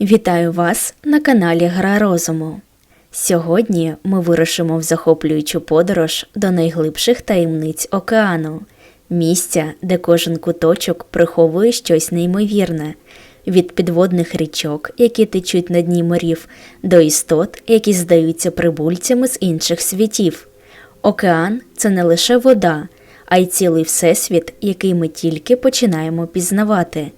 Вітаю вас на каналі Гра Розуму. Сьогодні ми вирушимо в захоплюючу подорож до найглибших таємниць океану, місця, де кожен куточок приховує щось неймовірне, від підводних річок, які течуть на дні морів, до істот, які здаються прибульцями з інших світів. Океан це не лише вода, а й цілий всесвіт, який ми тільки починаємо пізнавати.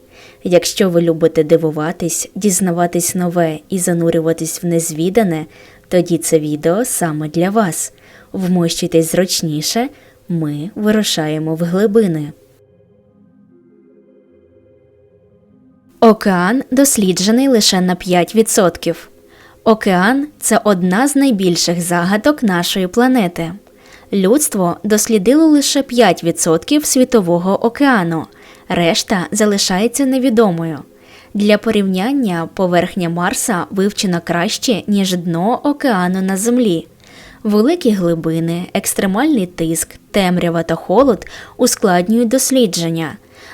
Якщо ви любите дивуватись, дізнаватись нове і занурюватись в незвідане, тоді це відео саме для вас. Вмощуйтесь зручніше, ми вирушаємо в глибини. Океан досліджений лише на 5%. Океан це одна з найбільших загадок нашої планети. Людство дослідило лише 5% світового океану, решта залишається невідомою. Для порівняння поверхня Марса вивчена краще, ніж дно океану на Землі. Великі глибини, екстремальний тиск, темрява та холод ускладнюють дослідження.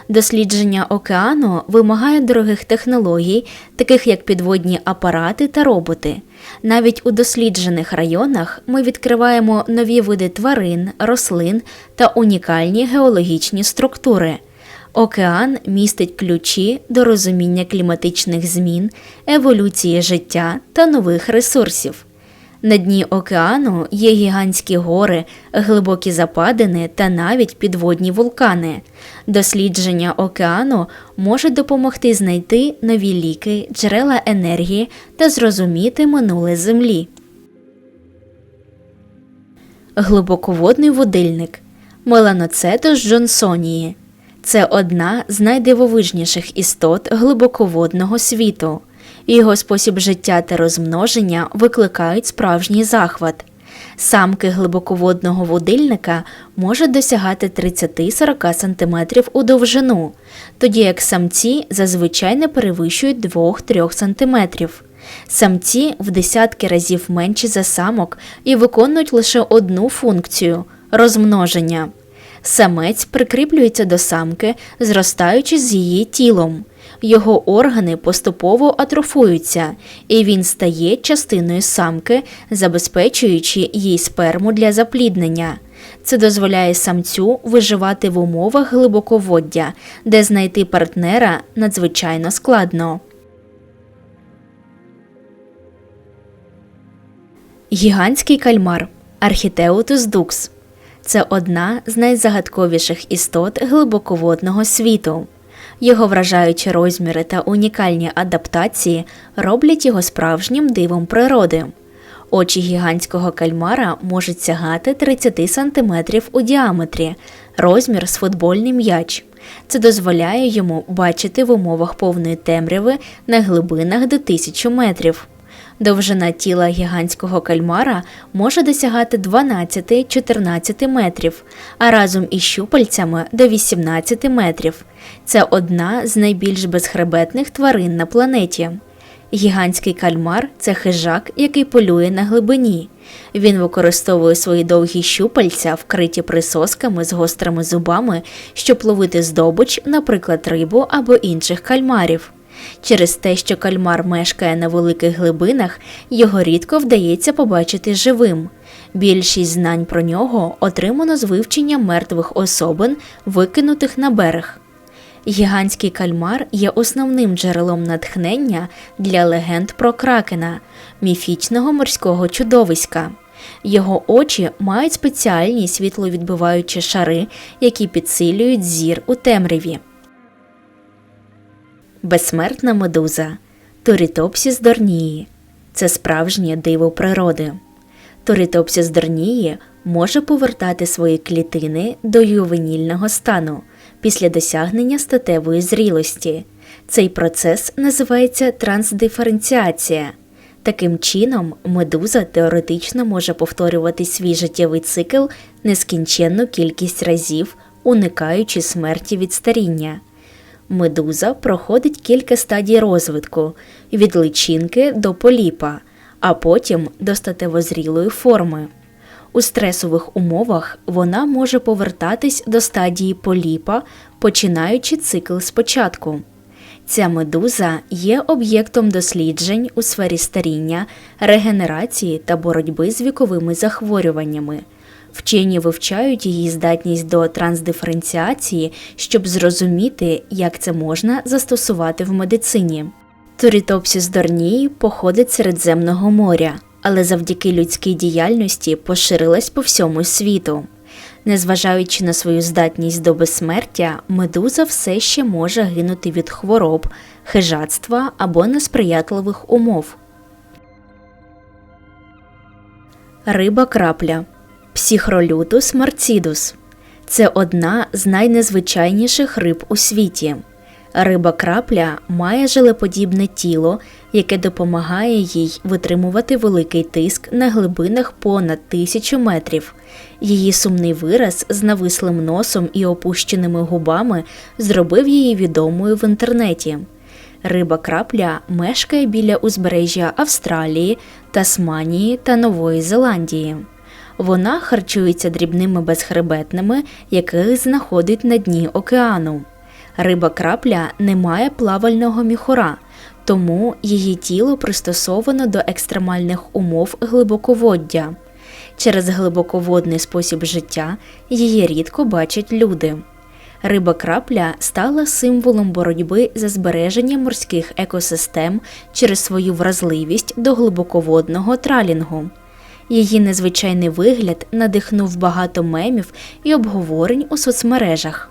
Дослідження океану вимагає дорогих технологій, таких як підводні апарати та роботи. Навіть у досліджених районах ми відкриваємо нові види тварин, рослин та унікальні геологічні структури. Океан містить ключі до розуміння кліматичних змін, еволюції життя та нових ресурсів. На дні океану є гігантські гори, глибокі западини та навіть підводні вулкани. Дослідження океану може допомогти знайти нові ліки, джерела енергії та зрозуміти минуле Землі. Глибоководний водильник Меланоцетус джонсонії це одна з найдивовижніших істот глибоководного світу. Його спосіб життя та розмноження викликають справжній захват. Самки глибоководного водильника можуть досягати 30-40 см у довжину, тоді як самці зазвичай не перевищують 2-3 см. Самці в десятки разів менші за самок і виконують лише одну функцію розмноження. Самець прикріплюється до самки, зростаючи з її тілом. Його органи поступово атрофуються, і він стає частиною самки, забезпечуючи їй сперму для запліднення. Це дозволяє самцю виживати в умовах глибоководдя, де знайти партнера надзвичайно складно. Гігантський кальмар Архітеутус дукс це одна з найзагадковіших істот глибоководного світу. Його вражаючі розміри та унікальні адаптації роблять його справжнім дивом природи. Очі гігантського кальмара можуть сягати 30 см у діаметрі, розмір з футбольний м'яч. Це дозволяє йому бачити в умовах повної темряви на глибинах до 1000 метрів. Довжина тіла гігантського кальмара може досягати 12-14 метрів, а разом із щупальцями до 18 метрів. Це одна з найбільш безхребетних тварин на планеті. Гігантський кальмар це хижак, який полює на глибині. Він використовує свої довгі щупальця, вкриті присосками з гострими зубами, щоб ловити здобич, наприклад, рибу або інших кальмарів. Через те, що кальмар мешкає на великих глибинах, його рідко вдається побачити живим. Більшість знань про нього отримано з вивчення мертвих особин, викинутих на берег. Гігантський кальмар є основним джерелом натхнення для легенд про кракена, міфічного морського чудовиська. Його очі мають спеціальні світловідбиваючі шари, які підсилюють зір у темряві. Безсмертна медуза Турітопсіс дорнії це справжнє диво природи. Турітопсіс дорнії може повертати свої клітини до ювенільного стану після досягнення статевої зрілості. Цей процес називається трансдиференціація. Таким чином, медуза теоретично може повторювати свій життєвий цикл нескінченну кількість разів, уникаючи смерті від старіння. Медуза проходить кілька стадій розвитку від личинки до поліпа, а потім до статевозрілої форми. У стресових умовах вона може повертатись до стадії поліпа, починаючи цикл спочатку. Ця медуза є об'єктом досліджень у сфері старіння, регенерації та боротьби з віковими захворюваннями. Вчені вивчають її здатність до трансдиференціації, щоб зрозуміти, як це можна застосувати в медицині. Турітопсіс дорнії походить Середземного моря, але завдяки людській діяльності поширилась по всьому світу. Незважаючи на свою здатність до безсмертя, медуза все ще може гинути від хвороб, хижацтва або несприятливих умов. Риба крапля Псіхролютус марцідус це одна з найнезвичайніших риб у світі. Риба крапля має жилеподібне тіло, яке допомагає їй витримувати великий тиск на глибинах понад тисячу метрів. Її сумний вираз з навислим носом і опущеними губами зробив її відомою в інтернеті. Риба крапля мешкає біля узбережжя Австралії, Тасманії та Нової Зеландії. Вона харчується дрібними безхребетними, яких знаходить на дні океану. Риба крапля не має плавального міхура, тому її тіло пристосовано до екстремальних умов глибоководдя. Через глибоководний спосіб життя її рідко бачать люди. Риба крапля стала символом боротьби за збереження морських екосистем через свою вразливість до глибоководного тралінгу. Її незвичайний вигляд надихнув багато мемів і обговорень у соцмережах.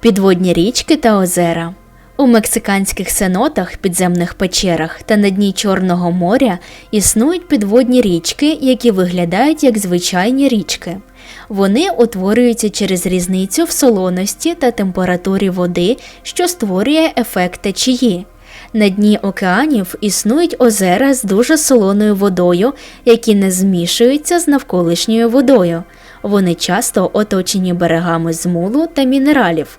Підводні річки та озера. У мексиканських сенотах, підземних печерах та на дні Чорного моря існують підводні річки, які виглядають як звичайні річки. Вони утворюються через різницю в солоності та температурі води, що створює ефект течії. На дні океанів існують озера з дуже солоною водою, які не змішуються з навколишньою водою. Вони часто оточені берегами змулу та мінералів.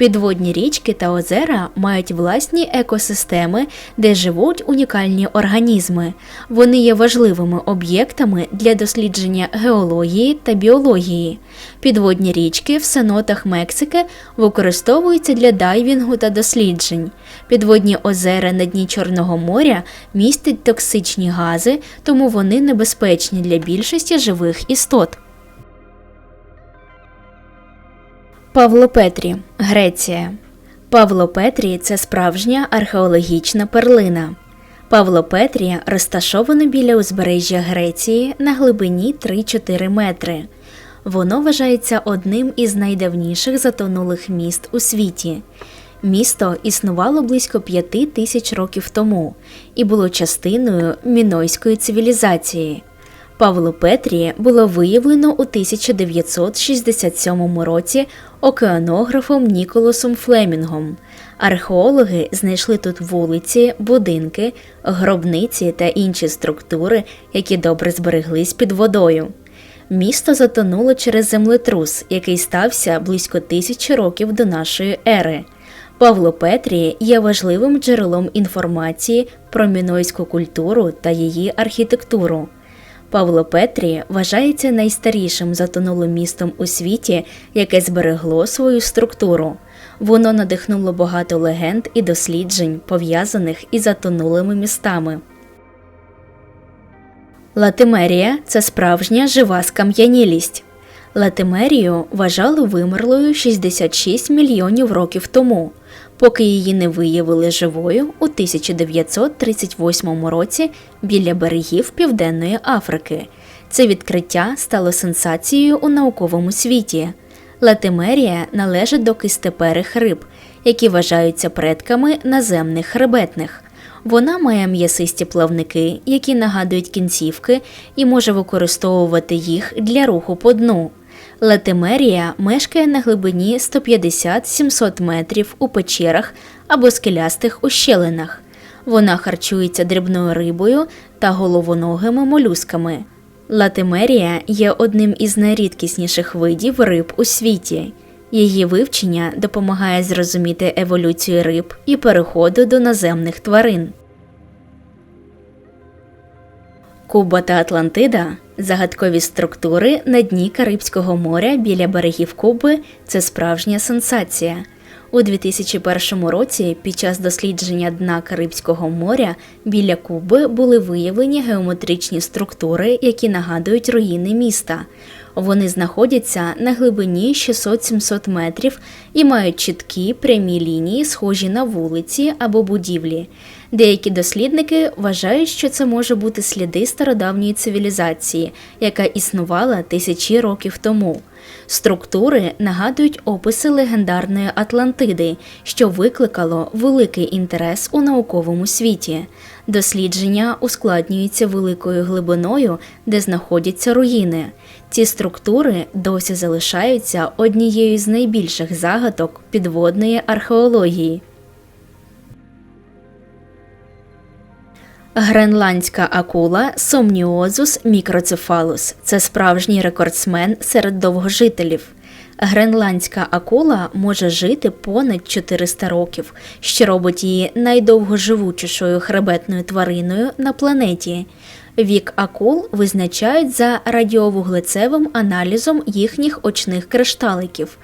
Підводні річки та озера мають власні екосистеми, де живуть унікальні організми. Вони є важливими об'єктами для дослідження геології та біології. Підводні річки в сенотах Мексики використовуються для дайвінгу та досліджень. Підводні озера на дні Чорного моря містять токсичні гази, тому вони небезпечні для більшості живих істот. Павло Петрі, Греція. Павло Петрі це справжня археологічна перлина. Павло Петрі розташовано біля узбережжя Греції на глибині 3-4 метри. Воно вважається одним із найдавніших затонулих міст у світі. Місто існувало близько п'яти тисяч років тому і було частиною мінойської цивілізації. Павло Петрі було виявлено у 1967 році океанографом Ніколасом Флемінгом. Археологи знайшли тут вулиці, будинки, гробниці та інші структури, які добре збереглись під водою. Місто затонуло через землетрус, який стався близько тисячі років до нашої ери. Павло Петрі є важливим джерелом інформації про мінойську культуру та її архітектуру. Павло Петрі вважається найстарішим затонулим містом у світі, яке зберегло свою структуру. Воно надихнуло багато легенд і досліджень, пов'язаних із затонулими містами. Латимерія це справжня жива скам'янілість. Латимерію вважали вимерлою 66 мільйонів років тому поки її не виявили живою у 1938 році біля берегів Південної Африки. Це відкриття стало сенсацією у науковому світі. Латимерія належить до кистеперих риб, які вважаються предками наземних хребетних. Вона має м'ясисті плавники, які нагадують кінцівки, і може використовувати їх для руху по дну. Латимерія мешкає на глибині 150-700 метрів у печерах або скелястих ущелинах. Вона харчується дрібною рибою та головоногими молюсками. Латимерія є одним із найрідкісніших видів риб у світі. Її вивчення допомагає зрозуміти еволюцію риб і переходу до наземних тварин. Куба та Атлантида загадкові структури на дні Карибського моря біля берегів Куби це справжня сенсація. У 2001 році під час дослідження дна Карибського моря біля Куби були виявлені геометричні структури, які нагадують руїни міста. Вони знаходяться на глибині 600-700 метрів і мають чіткі прямі лінії, схожі на вулиці або будівлі. Деякі дослідники вважають, що це може бути сліди стародавньої цивілізації, яка існувала тисячі років тому. Структури нагадують описи легендарної Атлантиди, що викликало великий інтерес у науковому світі. Дослідження ускладнюються великою глибиною, де знаходяться руїни. Ці структури досі залишаються однією з найбільших загадок підводної археології. Гренландська акула Somniosус microcephalus – це справжній рекордсмен серед довгожителів. Гренландська акула може жити понад 400 років, що робить її найдовгоживучішою хребетною твариною на планеті. Вік акул визначають за радіовуглецевим аналізом їхніх очних кришталиків.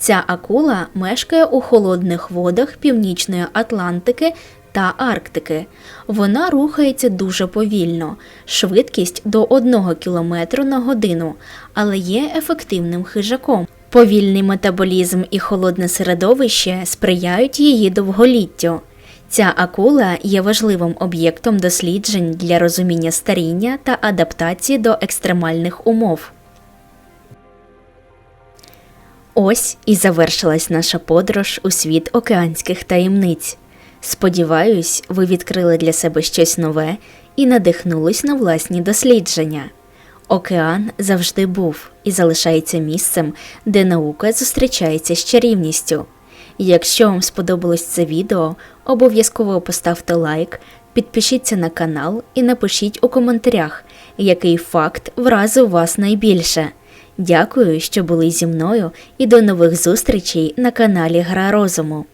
Ця акула мешкає у холодних водах Північної Атлантики та Арктики. Вона рухається дуже повільно, швидкість до 1 км на годину, але є ефективним хижаком. Повільний метаболізм і холодне середовище сприяють її довголіттю. Ця акула є важливим об'єктом досліджень для розуміння старіння та адаптації до екстремальних умов. Ось і завершилась наша подорож у світ океанських таємниць. Сподіваюсь, ви відкрили для себе щось нове і надихнулись на власні дослідження. Океан завжди був і залишається місцем, де наука зустрічається з чарівністю. Якщо вам сподобалось це відео, обов'язково поставте лайк, підпишіться на канал і напишіть у коментарях, який факт вразив вас найбільше. Дякую, що були зі мною, і до нових зустрічей на каналі Гра Розуму.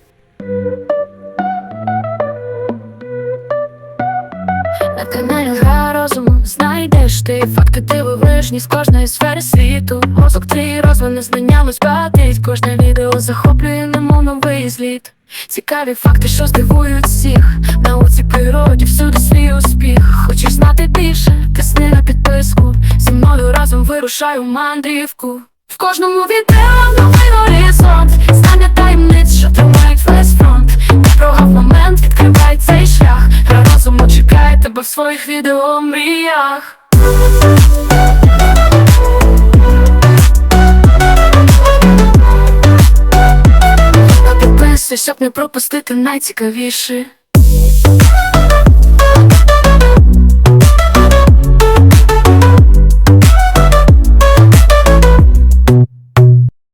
На каналі Гра розуму знайдеш ти факти дивовижні з кожної сфери світу. Мозок твій розвине знання розбагатить Кожне відео захоплює немов новий зліт. Цікаві факти, що здивують всіх. Науці природі всюди свій успіх. Хочеш знати більше? Тисни на підписку. Зі мною разом вирушаю мандрівку. В кожному відео новий горизонт. Знання таємниць, що тримають весь фронт. Не прогав момент, відкривай старих відео мріях. Підписуйся, щоб не пропустити найцікавіше.